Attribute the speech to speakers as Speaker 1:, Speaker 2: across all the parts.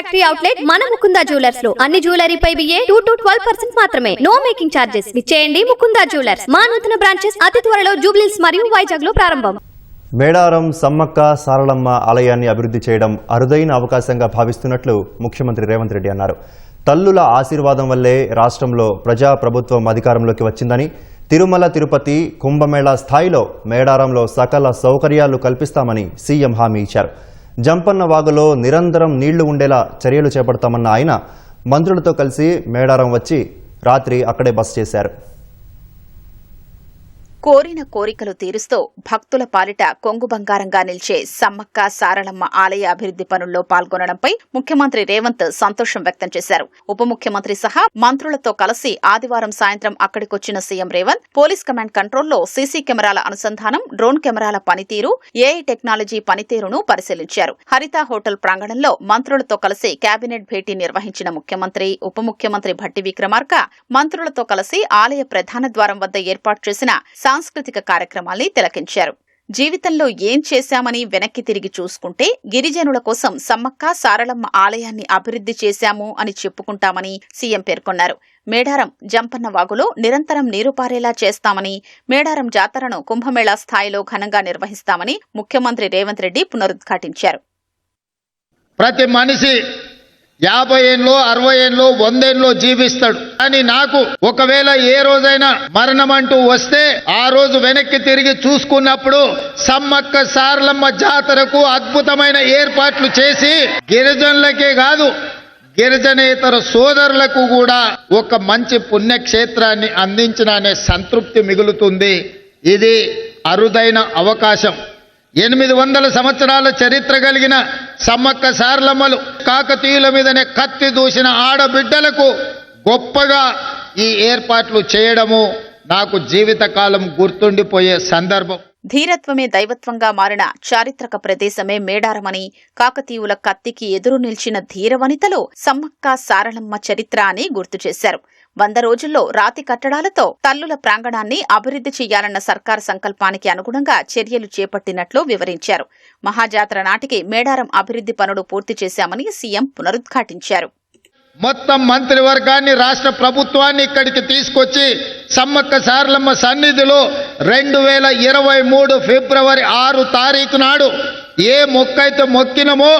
Speaker 1: Factory outlet మన ముకుందా జ్యువెలర్స్లో. అన్ని జ్యువెలరీపై బియ్యే టూ టు ట్వెల్వ్ పర్సెంట్ మాత్రమే. నో మేకింగ్ చార్జెస్ చేయండి ముకుందా జ్యువెలర్స్ మా నూతన బ్రాంచెస్ అతి త్వరలో జూబ్లీస్ మరియు వైజాగ్లో ప్రారంభం.
Speaker 2: మేడారం సమ్మక్క సారళమ్మ ఆలయాన్ని అభివృద్ధి చేయడం అరుదైన అవకాశంగా భావిస్తున్నట్లు ముఖ్యమంత్రి రేవంత్ రెడ్డి అన్నారు. తల్లుల ఆశీర్వాదం వల్లే రాష్ట్రంలో ప్రజా ప్రభుత్వం అధికారంలోకి వచ్చిందని తిరుమల తిరుపతి కుంభమేళా స్థాయిలో మేడారంలో సకల సౌకర్యాలు కల్పిస్తామని సీఎం హామీ ఇచ్చారు. జంపన్న వాగులో నిరంతరం నీళ్ళు ఉండేలా చర్యలు చేపడతామన్న ఆయన మంత్రులతో కలిసి మేడారం వచ్చి రాత్రి అక్కడే బస చేశారు.
Speaker 3: కోరిన కోరికలు తీరుస్తూ భక్తుల పాలిట కొంగు బంగారంగా నిలిచే సమ్మక్క సారళమ్మ ఆలయ అభివృద్ది పనుల్లో పాల్గొనడంపై ముఖ్యమంత్రి రేవంత్ సంతోషం వ్యక్తం చేశారు. ఉప ముఖ్యమంత్రి సహా మంత్రులతో కలిసి ఆదివారం సాయంత్రం అక్కడికొచ్చిన సీఎం రేవంత్ పోలీస్ కమాండ్ కంట్రోల్లో సీసీ కెమెరాల అనుసంధానం డ్రోన్ కెమెరాల పనితీరు ఏఐ టెక్నాలజీ పనితీరును పరిశీలించారు. హరిత హోటల్ ప్రాంగణంలో మంత్రులతో కలిసి కేబినెట్ భేటీ నిర్వహించిన ముఖ్యమంత్రి ఉప ముఖ్యమంత్రి భట్టి విక్రమార్క మంత్రులతో కలిసి ఆలయ ప్రధాన ద్వారం వద్ద ఏర్పాటు చేసిన సాంస్కృతిక కార్యక్రమాల్ని తిలకించారు. జీవితంలో ఏం చేశామని వెనక్కి తిరిగి చూసుకుంటే గిరిజనుల కోసం సమ్మక్క సారళమ్మ ఆలయాన్ని అభివృద్ధి చేశాము అని చెప్పుకుంటామని సీఎం పేర్కొన్నారు. మేడారం జంపన్న వాగులో నిరంతరం నీరు పారేలా చేస్తామని మేడారం జాతరను కుంభమేళా స్థాయిలో ఘనంగా నిర్వహిస్తామని ముఖ్యమంత్రి రేవంత్ రెడ్డి పునరుద్ఘాటించారు.
Speaker 4: ప్రతి మనిషి యాభై ఏళ్ళు అరవై ఏళ్ళు వందేళ్ళు జీవిస్తాడు. కానీ నాకు ఒకవేళ ఏ రోజైనా మరణం అంటూ వస్తే ఆ రోజు వెనక్కి తిరిగి చూసుకున్నప్పుడు సమ్మక్క సారలమ్మ జాతరకు అద్భుతమైన ఏర్పాట్లు చేసి గిరిజనులకే కాదు గిరిజనేతర సోదరులకు కూడా ఒక మంచి పుణ్యక్షేత్రాన్ని అందించిన అనే సంతృప్తి మిగులుతుంది. ఇది అరుదైన అవకాశం. ఎనిమిది వందల సంవత్సరాల చరిత్ర కలిగిన సమ్మక్క సార్లమ్మలు కాకతీయుల మీదనే కత్తి దూసిన ఆడబిడ్డలకు గొప్పగా ఈ ఏర్పాట్లు చేయడము నాకు జీవితకాలం గుర్తుండిపోయే సందర్భం.
Speaker 3: ధీరత్వమే దైవత్వంగా మారిన చారిత్రక ప్రదేశమే మేడారమని కాకతీయుల కత్తికి ఎదురు నిలిచిన ధీరవనితలో సమ్మక్క సారళమ్మ చరిత్ర అని గుర్తు చేశారు. వంద రోజుల్లో రాతి కట్టడాలతో తల్లుల ప్రాంగణాన్ని అభివృద్ధి చేయాలన్న సర్కార్ సంకల్పానికి అనుగుణంగా చర్యలు చేపట్టినట్లు వివరించారు. మహాజాతర నాటికి మేడారం అభివృద్ధి పనులు పూర్తి చేశామని సీఎం పునరుద్ఘాటించారు.
Speaker 4: మొత్తం మంత్రివర్గాన్ని రాష్ట్ర ప్రభుత్వాన్ని ఇక్కడికి తీసుకొచ్చి సమ్మక్క సారలమ్మ సన్నిధిలో రెండు వేల ఇరవై మూడు ఫిబ్రవరి ఆరు తారీఖు నాడు ఏ మొక్కైతే మొక్కినమో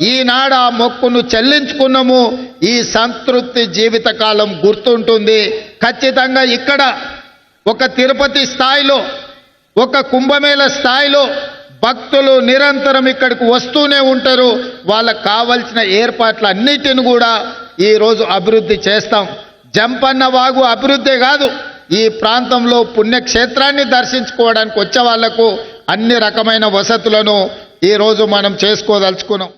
Speaker 4: ఈనాడు ఆ మొక్కును చెల్లించుకున్నాము ఈ సంతృప్తి జీవితకాలం గుర్తుంటుంది. ఖచ్చితంగా ఇక్కడ ఒక తిరుపతి స్థాయిలో ఒక కుంభమేళ స్థాయిలో భక్తులు నిరంతరం ఇక్కడికి వస్తూనే ఉంటారు. వాళ్ళకు కావలసిన ఏర్పాట్లన్నిటిని కూడా ఈరోజు అభివృద్ధి చేస్తాం. జంపన్న వాగు అభివృద్ధి కాదు. ఈ ప్రాంతంలో పుణ్యక్షేత్రాన్ని దర్శించుకోవడానికి వచ్చే వాళ్ళకు అన్ని రకమైన వసతులను ఈరోజు మనం చేసుకోదలుచుకున్నాం.